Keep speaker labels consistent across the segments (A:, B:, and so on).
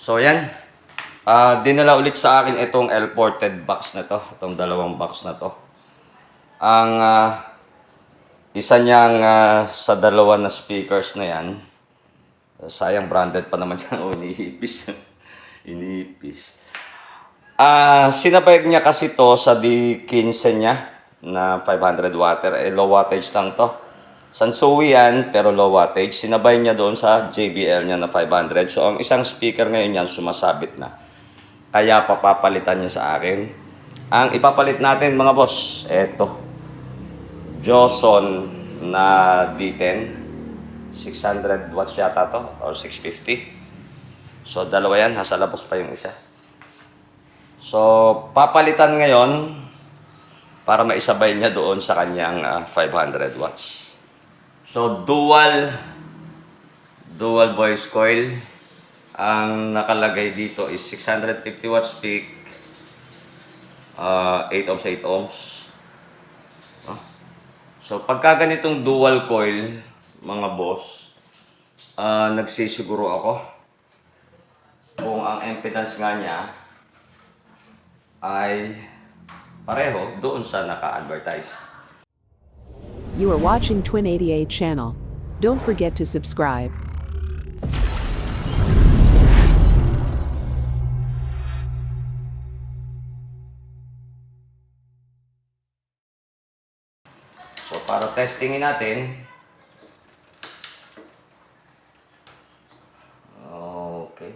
A: So yan. Ah, dinala ulit sa akin itong L-ported box na to, itong dalawang box na to. Ang ah, isa niyang ah, sa dalawa na speakers na yan. Sayang branded pa naman yan. Oh, iniipis. iniipis. Ah, sinabay niya kasi to sa D15 niya na 500 watt. Eh, low wattage lang to. Sansui yan, pero low wattage. Sinabay niya doon sa JBL niya na 500. So, ang isang speaker ngayon yan, sumasabit na. Kaya papapalitan niya sa akin. Ang ipapalit natin mga boss, eto. Johnson na D10. 600 watts yata to, or 650. So, dalawa yan. Nasa labas pa yung isa. So, papalitan ngayon para maisabay niya doon sa kanyang ah, 500 watts. So, dual dual voice coil. Ang nakalagay dito is 650 watts peak. ah 8 ohms, 8 ohms. Ah. So, pagka ganitong dual coil, mga boss, ah nagsisiguro ako kung ang impedance nga niya ay pareho doon sa naka-advertise.
B: You are watching Twin 88 channel. Don't forget to subscribe.
A: So, para testingin natin. Okay.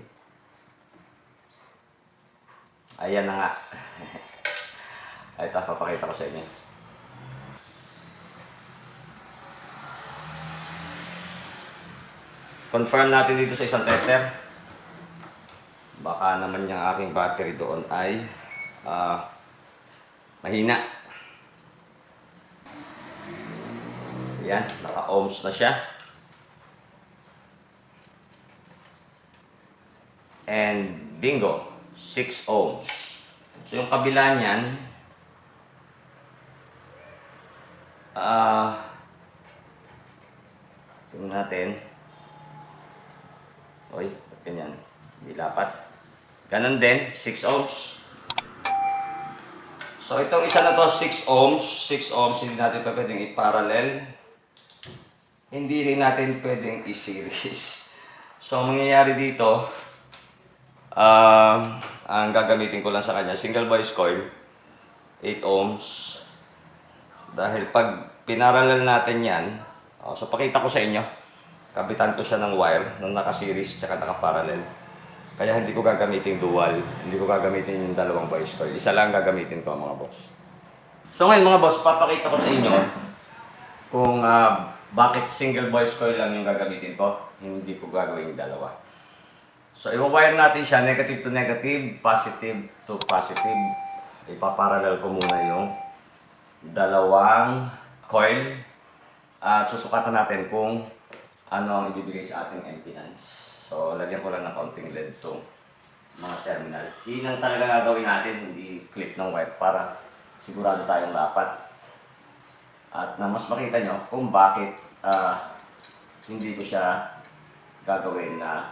A: Ayan na nga. Ito, papakita ko sa inyo. Confirm natin dito sa isang tester. Baka naman yung aking battery doon ay ah, mahina. Yan, naka-ohms na siya. And bingo, 6 ohms. So yung kabila niyan, ah, tingnan natin. Oy, ba't ganyan? Hindi lapat. Ganon din, 6 ohms. So itong isa na to, 6 ohms. 6 ohms, hindi natin pa pwedeng i-parallel hindi rin natin pwedeng i-series. So, ang mangyayari dito, um, ang gagamitin ko lang sa kanya, single voice coil, 8 ohms. Dahil pag pinarallel natin yan, oh, so pakita ko sa inyo, kabitan ko siya ng wire, ng naka-series, tsaka naka-parallel. Kaya hindi ko gagamitin dual, hindi ko gagamitin yung dalawang voice coil. Isa lang gagamitin ko mga boss. So ngayon mga boss, papakita ko sa inyo kung ah, bakit single voice coil lang yung gagamitin ko, hindi ko gagawin dalawa. So, i-wire natin siya negative to negative, positive to positive. Ipaparallel ko muna yung dalawang coil. At susukatan natin kung ano ang ibibigay sa ating impedance. So, lagyan ko lang ng kaunting LED itong mga terminal. Yun ang talaga gagawin natin, hindi clip ng wire para sigurado tayong dapat at na mas makita nyo kung bakit ah, hindi ko siya gagawin na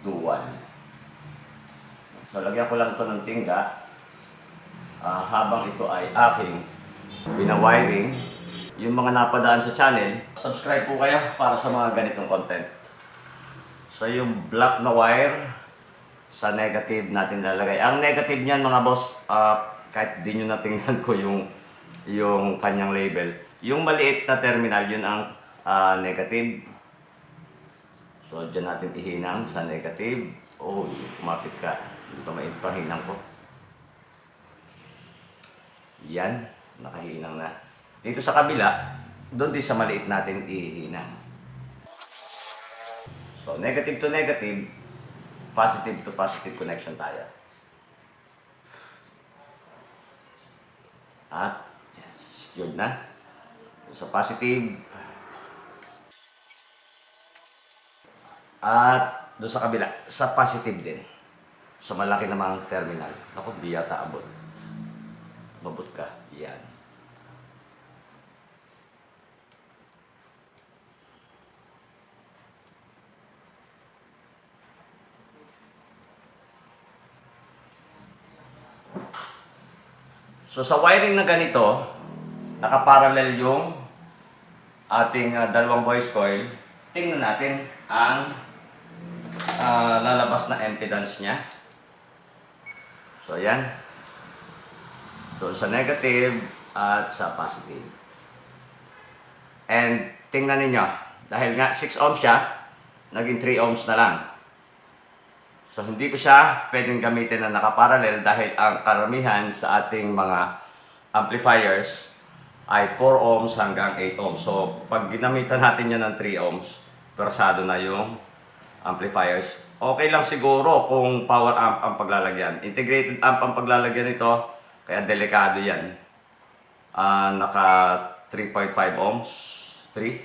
A: dual. So, lagyan ko lang ito ng tingga ah, habang ito ay aking pinawiring. Yung mga napadaan sa channel, subscribe po kayo para sa mga ganitong content. So, yung black na wire sa negative natin lalagay. Ang negative niyan mga boss, ah, kahit di nyo natingnan ko yung yung kanyang label. Yung maliit na terminal, yun ang ah, negative. So, dyan natin ihinang sa negative. Oh, kumapit ka. Dito may pahinang ko. Yan, nakahinang na. Dito sa kabila, doon din sa maliit natin ihinang. So, negative to negative, positive to positive connection tayo. At, yes, yun na. Sa positive. At, doon sa kabila, sa positive din. Sa malaki namang terminal. Ako, di yata abot. Mabot ka. Yan. So sa wiring na ganito, nakaparallel yung ating ah, dalawang voice coil. Tingnan natin ang ah, lalabas na impedance niya. So yan. Doon sa negative at sa positive. And tingnan ninyo, dahil nga 6 ohms siya, naging 3 ohms na lang. So hindi ko siya pwedeng gamitin na nakaparallel dahil ang karamihan sa ating mga amplifiers ay 4 ohms hanggang 8 ohms. So pag ginamitan natin yan ng 3 ohms, persado na yung amplifiers. Okay lang siguro kung power amp ang paglalagyan. Integrated amp ang paglalagyan nito, kaya delikado yan. Ah, naka 3.5 ohms, 3.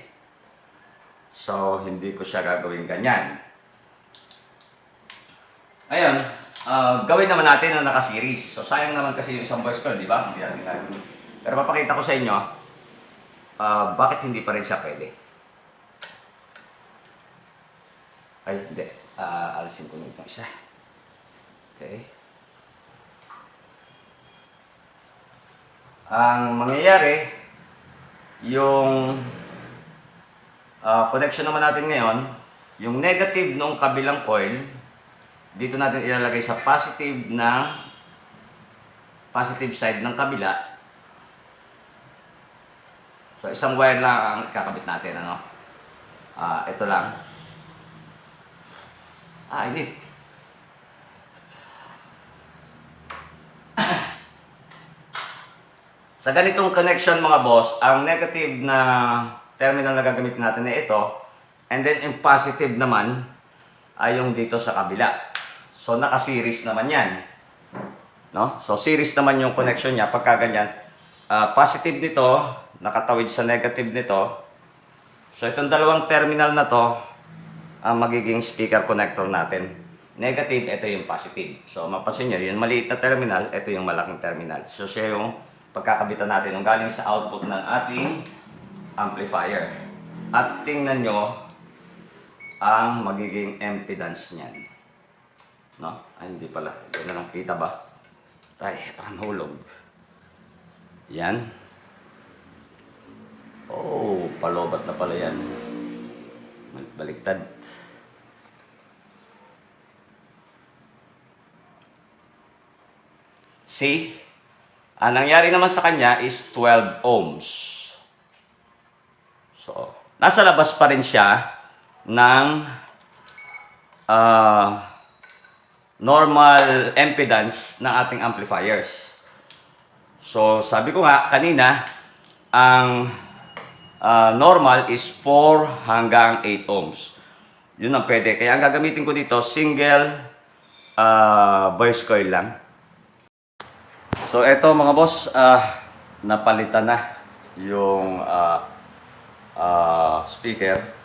A: So hindi ko siya gagawin ganyan. Ayun, ah, gawin naman natin na naka-series. So sayang naman kasi yung isang voice call, di ba? Pero papakita ko sa inyo, ah, bakit hindi pa rin siya pwede. Ay, hindi. Ah, alisin ko na itong isa. Okay. Ang mangyayari, yung ah, connection naman natin ngayon, yung negative nung kabilang coil, dito natin ilalagay sa positive ng positive side ng kabila. So isang wire lang ang kakabit natin, ano? Ah, ito lang. Ah, init. Sa ganitong connection mga boss, ang negative na terminal na gagamitin natin ay ito. And then yung positive naman ay yung dito sa kabila. So naka-series naman yan. No? So series naman yung connection niya pagka ganyan. Ah, positive nito, nakatawid sa negative nito. So itong dalawang terminal na to ang magiging speaker connector natin. Negative, ito yung positive. So mapapansin nyo, yung maliit na terminal, ito yung malaking terminal. So siya yung pagkakabitan natin ng galing sa output ng ating amplifier. At tingnan nyo ang magiging impedance niyan. No? Ay, hindi pala. Hindi na lang kita ba? Ay, parang hulog. Yan. Oh, palobat na pala yan. Baliktad. See? Ang nangyari naman sa kanya is 12 ohms. So, nasa labas pa rin siya ng ah, normal impedance ng ating amplifiers. So, sabi ko nga kanina, ang ah, normal is 4 hanggang 8 ohms. Yun ang pwede. Kaya ang gagamitin ko dito, single ah, voice coil lang. So, eto mga boss, ah, napalitan na yung ah, ah, speaker.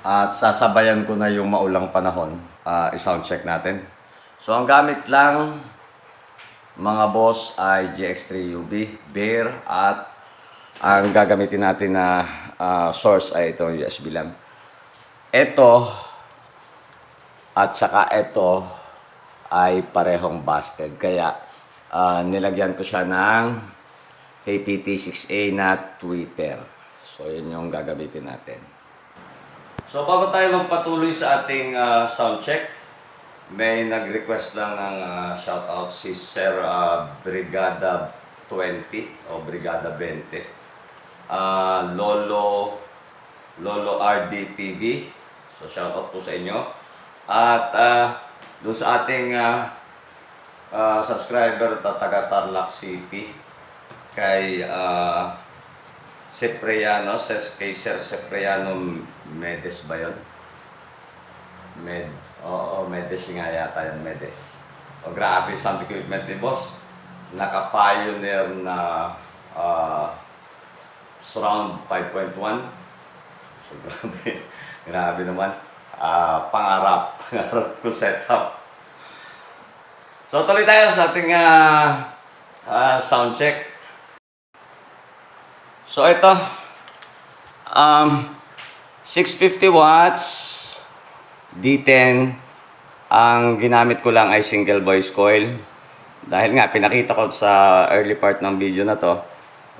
A: At sasabayan ko na yung maulang panahon. ah, i-sound check natin. So, ang gamit lang mga boss ay GX3 UB, Bear, at ang gagamitin natin na ah, source ay itong USB lang. Ito, at saka ito, ay parehong busted. Kaya, ah, nilagyan ko siya ng KPT6A na tweeter. So, yun yung gagamitin natin. So, bago tayo magpatuloy sa ating ah, sound check, may nag-request lang ng ah, shoutout si Sir ah, Brigada 20 o Brigada 20. Ah, Lolo Lolo RDTV. So, shoutout po sa inyo. At ah, doon sa ating ah, ah, subscriber na taga Tarlac City kay uh, Cipriano, says kay Sir Medes ba yun? Med, oo, Medes nga yata yun, Medes. O grabe, sound equipment ni boss. Naka-pioneer na ah, surround 5.1. So grabe, grabe naman. Ah, pangarap, pangarap ko setup. So tuloy tayo sa ating ah, ah, sound check. So ito, um, 650 watts, D10, ang ginamit ko lang ay single voice coil. Dahil nga, pinakita ko sa early part ng video na to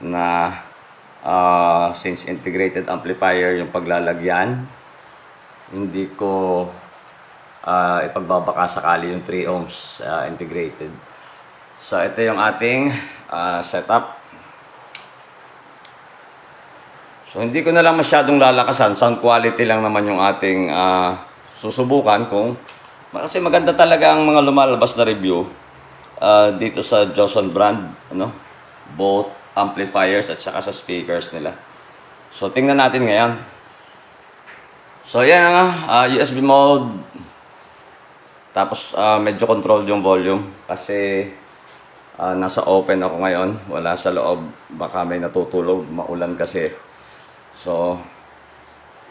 A: na ah, since integrated amplifier yung paglalagyan, hindi ko ah, ipagbabaka sakali yung 3 ohms ah, integrated. So, ito yung ating ah, setup. So, hindi ko na lang masyadong lalakasan. Sound quality lang naman yung ating ah, susubukan kung... Kasi maganda talaga ang mga lumalabas na review ah, dito sa Johnson brand. Ano? Both amplifiers at saka sa speakers nila. So, tingnan natin ngayon. So, yan nga. ah, USB mode. Tapos, ah, medyo controlled yung volume. Kasi, ah, nasa open ako ngayon. Wala sa loob. Baka may natutulog. Maulan kasi. So,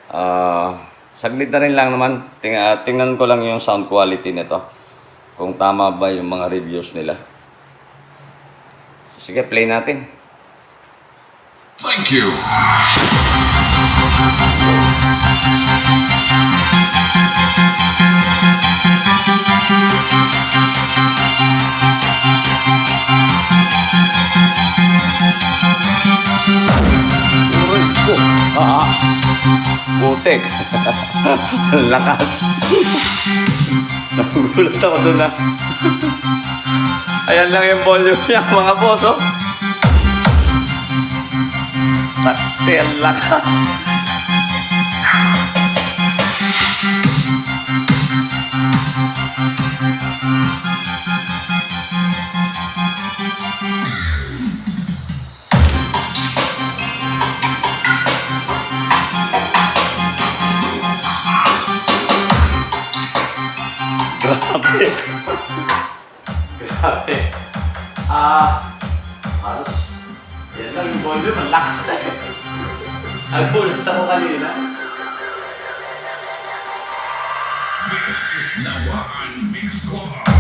A: ah saglit na rin lang naman. Ting ah, tingnan ko lang yung sound quality nito. Kung tama ba yung mga reviews nila. Sige, play natin.
C: Thank you.
A: Putek. Lakas. Nagugulat ako doon na. Ayan lang yung volume niya, mga boss, oh. Pati ang lakas. Grabe. Grabe. Ah, halos, yan lang yung volume, ang lakas na eh. Nagulat ako kanina.
C: This is Nawaan Mix Club.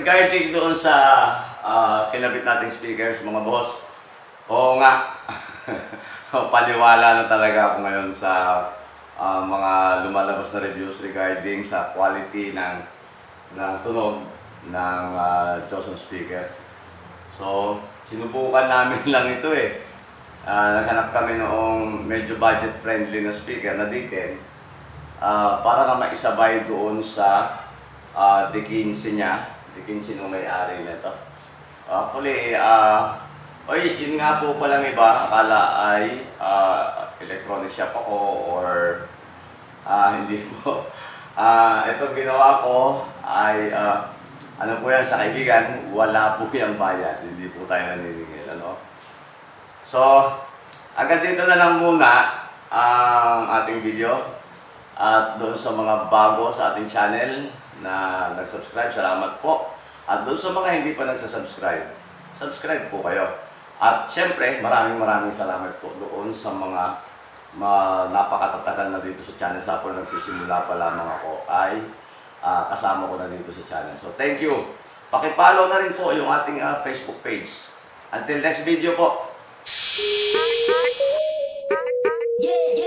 A: Regarding doon sa ah, kinabit nating speakers, mga boss, oo nga, paliwala na talaga ako ngayon sa ah, mga lumalabas na reviews regarding sa quality ng ng tunog ng uh, Johnson speakers. So, sinubukan namin lang ito eh. Ah, naghanap kami noong medyo budget friendly na speaker na D10 Ah, para nga maisabay doon sa uh, D15 niya, D15 nung may-ari nito. Actually, ah, oy, yun nga po palang iba, akala ay ah, electronic shop ako or ah, hindi po. Ah, ito ginawa ko ay ah, ano po yan sa kaibigan, wala po yung bayad, hindi po tayo naniningil, ano. So, hanggang dito na lang muna ang ating video. At doon sa mga bago sa ating channel na nag-subscribe, salamat po. At doon sa mga hindi pa nagsasubscribe, subscribe po kayo. At syempre, maraming maraming salamat po doon sa mga ma napakatatagal na dito sa channel. Sa po nagsisimula pa lamang ako ay ah, kasama ko na dito sa channel. So thank you. Pakipollow na rin po yung ating ah, Facebook page. Until next video po.
D: Yeah, yeah.